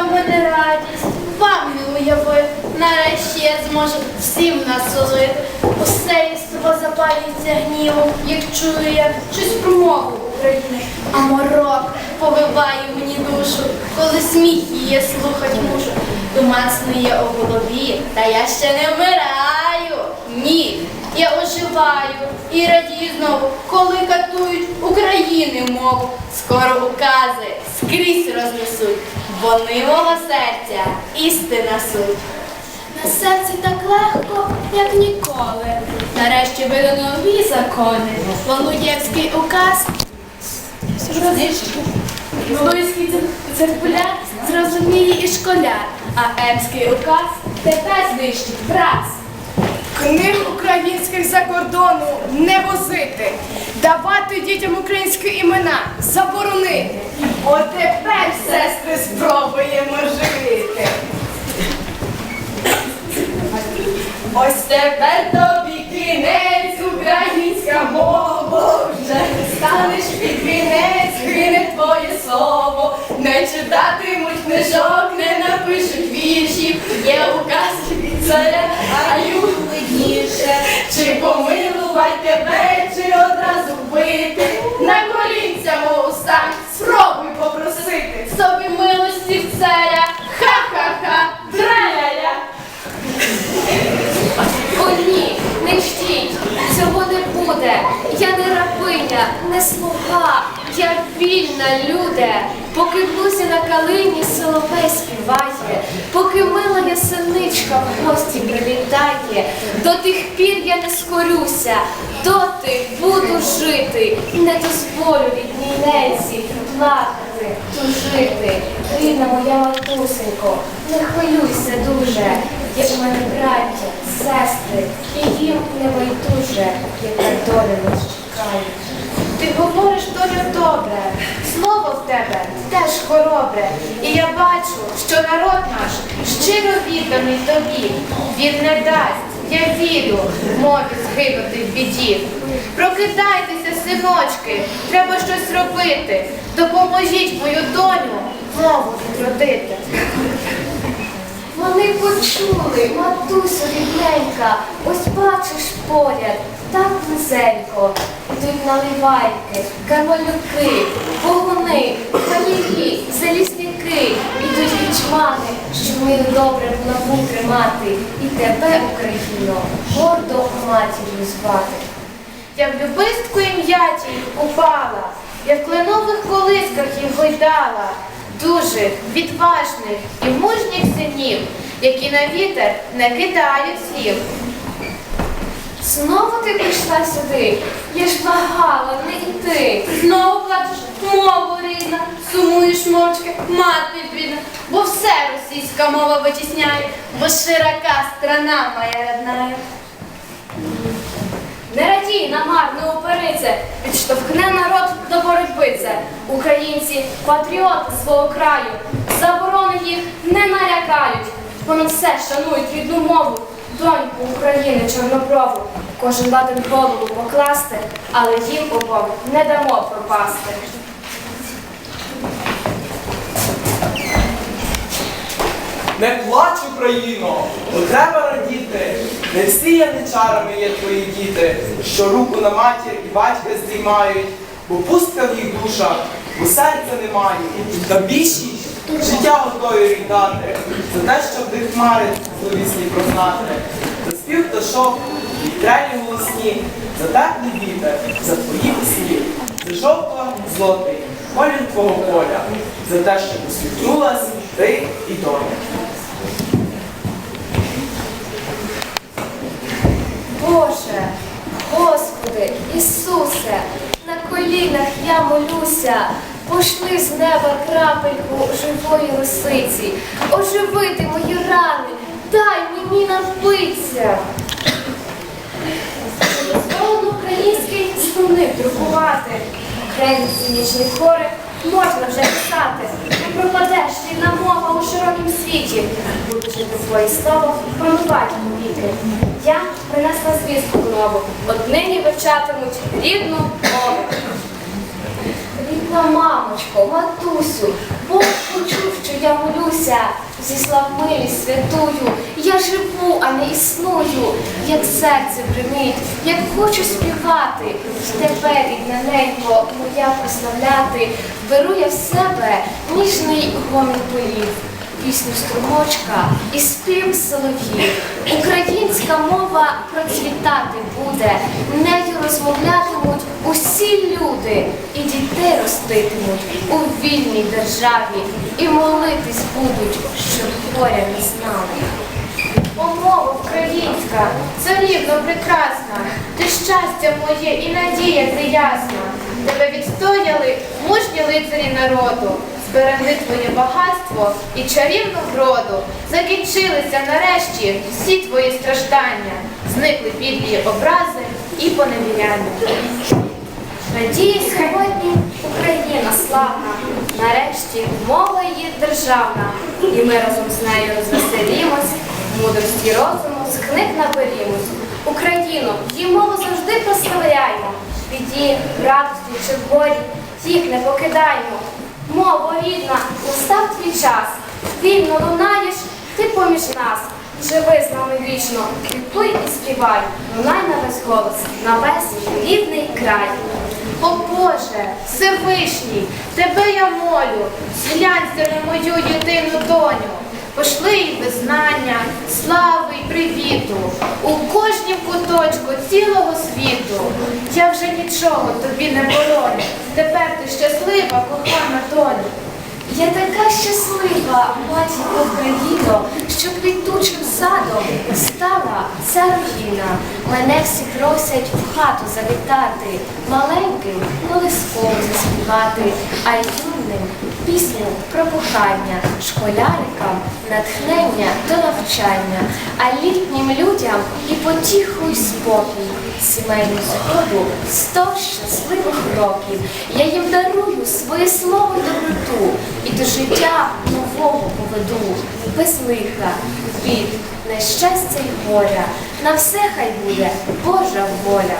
яка в мене радість, вам уявив. Нарешті я зможу всім насолити. Усе єство запалюється гнівом, як чую я щось про мову України. А морок повиває мені душу, коли сміх її слухать мушу. Туман снує у голові, та я ще не вмираю. Ні, я оживаю і радію знову, коли катують України мову. Скоро укази скрізь рознесуть. Вони мого серця істина суть. На серці так легко, як ніколи. Нарешті видано нові закони. Володєвський указ. Луївський циркуляр зрозуміє і школяр, а Емський указ тепер знищить враз. Книг українських за кордону не возити, давати дітям українські імена, заборонити. От тепер, сестри, спробуємо жити. Ось тепер тобі кінець, українська мова, вже не станеш під вінець, кине твоє слово, не читатимуть книжок, не напишуть віршів, є указ від царя, а не слуга, я вільна люде. Поки блузі на калині соловей співає, поки мила ясеничка в гості привітає, до тих пір я не скорюся, доти буду жити, не дозволю рідній ненці плакати, тужити. Рідна моя матусенько, не хвилюйся дуже, є в мене браття, сестри, і їм не байдуже, яка доля нас чекає. Ти говориш доля добре, слово в тебе теж хоробре. І я бачу, що народ наш щиро відданий тобі. Він не дасть, я вірю, мові згинути в біді. Прокидайтеся, синочки, треба щось робити. Допоможіть мою доню мову відродити. Вони почули, матусю рідненька, ось бачиш поряд, так близенько. Йдуть наливайки, кармалюки, вогуни, палії, залізники, ідуть гічмани, щоб ми добре набу тримати. І тебе, Україно, гордо матір'ю звати. Я в любистку ім'ятій упала, я в кленових колисках їх гойдала, дужих, відважних і мужніх синів, які на вітер не кидають слів. Знову ти прийшла сюди, я ж благала, не йти. Знову плачеш мову рідна, сумуєш мовчки, мати бідна, бо все російська мова витісняє, бо широка страна моя родная. Не радій на не оперице, підштовхне народ до боротьби це. Українці, патріоти свого краю, заборони їх не налякають. Понад все шанують рідну мову, доньку України чорноброву. Кожен ладен голову покласти, але їм обом не дамо пропасти. Не плач, Україно, бо треба радіти. Не всі яничарами є твої діти, що руку на матір і батька здіймають, бо пустка в їх душах, бо серця немає. Та більшість життя готові віддати за те, щоб де хмари зловісні прознати. За спів пташок, і трелі голосні, за теплий вітер, за твої пісні, за жовто злотий, колір твого поля, за те, що посвітнулась ти і доля. Боже, Господи, Ісусе, на колінах я молюся, пошли з неба крапельку живої росиці, оживити мої рани, дай мені напитися. Дозволено український словник друкувати, окремі цинічні твори можна вже писати. Не пропадеш рідна мова у широкім світі. Буду жити своє слово, промивати повіки. Я принесла звістку нову. От нині вивчатимуть рідну мову. Рідна мамочко, матусю, Бог почув, що я молюся, зіслав милість святую. Я живу, а не існую, як серце примить, як хочу співати, і тебе, рідна ненько, моя прославляти, беру я в себе ніжний гомін полів пісню струмочка і спів солов'їв. Українська мова процвітати буде, нею розмовлятимуть усі люди, і дітей роститимуть у вільній державі, і молитись будуть, щоб горя не знали. О, мова українська, царівно прекрасна, ти щастя моє і надія ти ясна. Тебе відстояли мужні лицарі народу, зберегли твоє багатство і чарівну вроду. Закінчилися нарешті всі твої страждання, зникли підлі образи і поневіряння. Радіє сьогодні Україна славна, нарешті мова її державна, і ми разом з нею розвеселімось, мудрості розуму з книг наберімось. Україну, її мову завжди прославляємо, в біді, в радості чи в горі, їх не покидаємо. Мова рідна, настав твій час, вільно лунаєш, ти поміж нас. Живи з нами вічно, квітуй і співай, лунай на весь голос, на весь рідний край. О Боже, Всевишній, тебе я молю, зглянься на мою єдину доню. Пошли їй визнання, слави й привіту у кожнім куточку цілого світу. Я вже нічого тобі не бороню. Тепер ти щаслива, кохана доню. Я така щаслива, матінко Україно, що квітучим садом стала ця руїна. Мене всі просять в хату завітати, маленьким колисково заспівати, а юним пісню про кохання, школярикам натхнення до навчання, а літнім людям і потіху й спокій, сімейну згоду сто щасливих років. Я їм дарую своє слово й доброту і до життя нового поведу, без лиха, бід, нещастя й горя. На все хай буде Божа воля.